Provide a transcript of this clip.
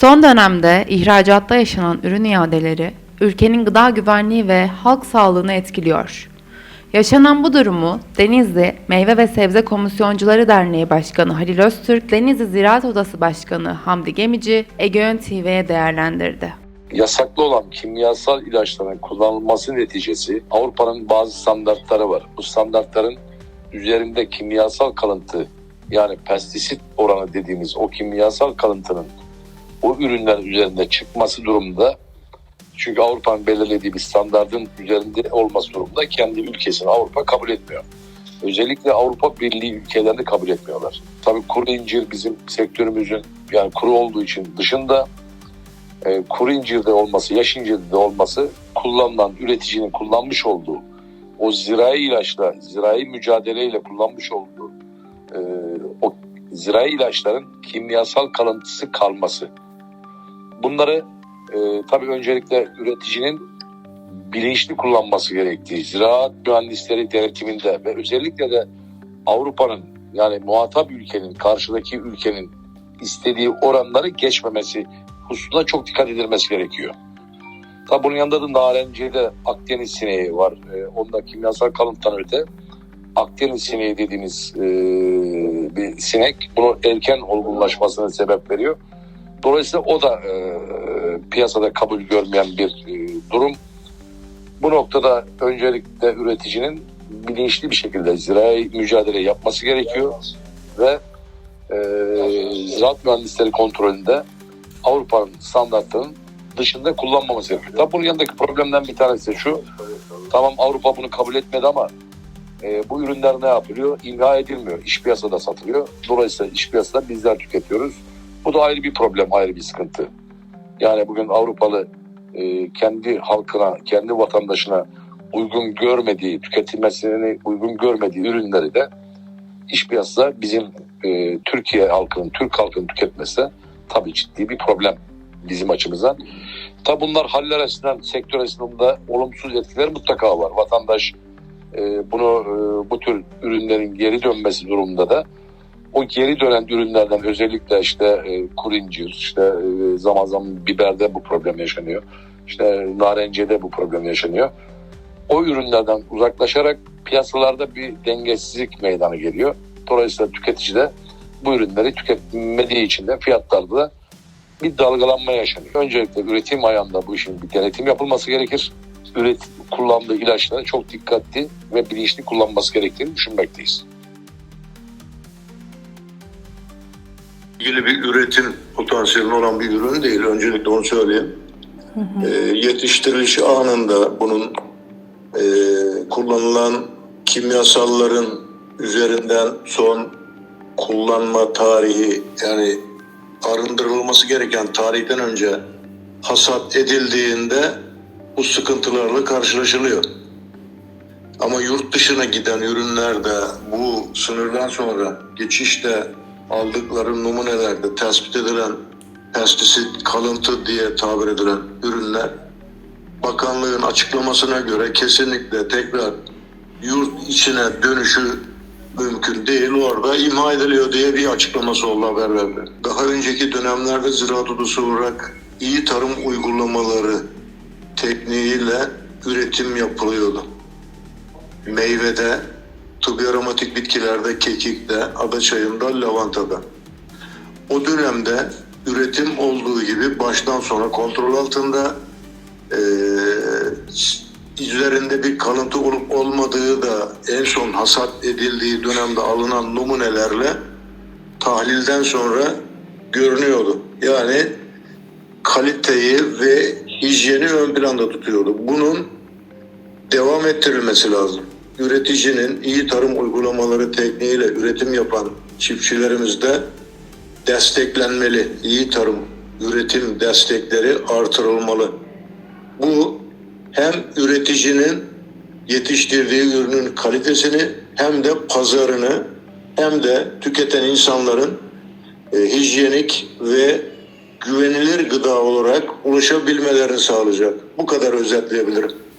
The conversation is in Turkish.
Son dönemde ihracatta yaşanan ürün iadeleri ülkenin gıda güvenliği ve halk sağlığını etkiliyor. Yaşanan bu durumu Denizli Meyve ve Sebze Komisyoncuları Derneği Başkanı Halil Öztürk, Denizli Ziraat Odası Başkanı Hamdi Gemici, Egeön TV'ye değerlendirdi. yasaklı olan kimyasal ilaçların kullanılması neticesi Avrupa'nın bazı standartları var. Bu standartların üzerinde kimyasal kalıntı yani pestisit oranı dediğimiz o kimyasal kalıntının o ürünlerin üzerinde çıkması durumunda çünkü Avrupa'nın belirlediği bir standardın üzerinde olması durumunda kendi ülkesini Avrupa kabul etmiyor. Özellikle Avrupa Birliği ülkelerini kabul etmiyorlar. Tabii kuru incir bizim sektörümüzün yani kuru olduğu için dışında e, kuru incirde olması, yaş incirde olması kullanılan üreticinin kullanmış olduğu o zirai ilaçla, zirai mücadeleyle kullanmış olduğu e, o zirai ilaçların kimyasal kalıntısı kalması. Bunları e, tabii öncelikle üreticinin bilinçli kullanması gerektiği, ziraat mühendisleri denetiminde ve özellikle de Avrupa'nın yani muhatap ülkenin, karşıdaki ülkenin istediği oranları geçmemesi hususuna çok dikkat edilmesi gerekiyor. Tabi bunun yanında da narenciyede Akdeniz sineği var. Ee, onda kimyasal kalıntıdan öte Akdeniz sineği dediğimiz e, bir sinek bunu erken olgunlaşmasına sebep veriyor. Dolayısıyla o da e, piyasada kabul görmeyen bir e, durum. Bu noktada öncelikle üreticinin bilinçli bir şekilde zirai mücadele yapması gerekiyor ve e, ziraat mühendisleri kontrolünde Avrupa'nın standartlarının dışında kullanmaması gerekiyor. Tabi bunun yanındaki problemden bir tanesi şu. Tamam Avrupa bunu kabul etmedi ama e, bu ürünler ne yapılıyor? İmha edilmiyor. İş piyasada satılıyor. Dolayısıyla iş piyasada bizler tüketiyoruz. Bu da ayrı bir problem, ayrı bir sıkıntı. Yani bugün Avrupalı e, kendi halkına, kendi vatandaşına uygun görmediği, tüketilmesini uygun görmediği ürünleri de iş piyasada bizim e, Türkiye halkının, Türk halkının tüketmesi tabii ciddi bir problem bizim açımızdan. Tabii bunlar haller açısından, sektör açısından da olumsuz etkiler mutlaka var. Vatandaş e, bunu e, bu tür ürünlerin geri dönmesi durumunda da o geri dönen ürünlerden özellikle işte e, kuru incir, işte e, zaman zaman biberde bu problem yaşanıyor. İşte narenciyede bu problem yaşanıyor. O ürünlerden uzaklaşarak piyasalarda bir dengesizlik meydana geliyor. Dolayısıyla tüketici de bu ürünleri tüketmediği için de fiyatlarda da bir dalgalanma yaşanıyor. Öncelikle üretim ayağında bu işin bir denetim yapılması gerekir. Üret, kullandığı ilaçları çok dikkatli ve bilinçli kullanması gerektiğini düşünmekteyiz. İlgili bir üretim potansiyeli olan bir ürün değil. Öncelikle onu söyleyeyim. Ee, yetiştiriliş anında bunun e, kullanılan kimyasalların üzerinden son kullanma tarihi yani arındırılması gereken tarihten önce hasat edildiğinde bu sıkıntılarla karşılaşılıyor. Ama yurt dışına giden ürünlerde bu sınırdan sonra geçişte aldıkları numunelerde tespit edilen pestisit kalıntı diye tabir edilen ürünler bakanlığın açıklamasına göre kesinlikle tekrar yurt içine dönüşü mümkün değil. Orada imha ediliyor diye bir açıklaması oldu haberlerde. Daha önceki dönemlerde ziraat odası olarak iyi tarım uygulamaları tekniğiyle üretim yapılıyordu. Meyvede, tıbbi aromatik bitkilerde, kekikte, adaçayında, lavantada. O dönemde üretim olduğu gibi baştan sona kontrol altında eee, üzerinde bir kalıntı olup olmadığı da en son hasat edildiği dönemde alınan numunelerle tahlilden sonra görünüyordu. Yani kaliteyi ve hijyeni ön planda tutuyordu. Bunun devam ettirilmesi lazım. Üreticinin iyi tarım uygulamaları tekniğiyle üretim yapan çiftçilerimiz de desteklenmeli. İyi tarım üretim destekleri artırılmalı. Bu hem üreticinin yetiştirdiği ürünün kalitesini hem de pazarını hem de tüketen insanların e, hijyenik ve güvenilir gıda olarak ulaşabilmelerini sağlayacak. Bu kadar özetleyebilirim.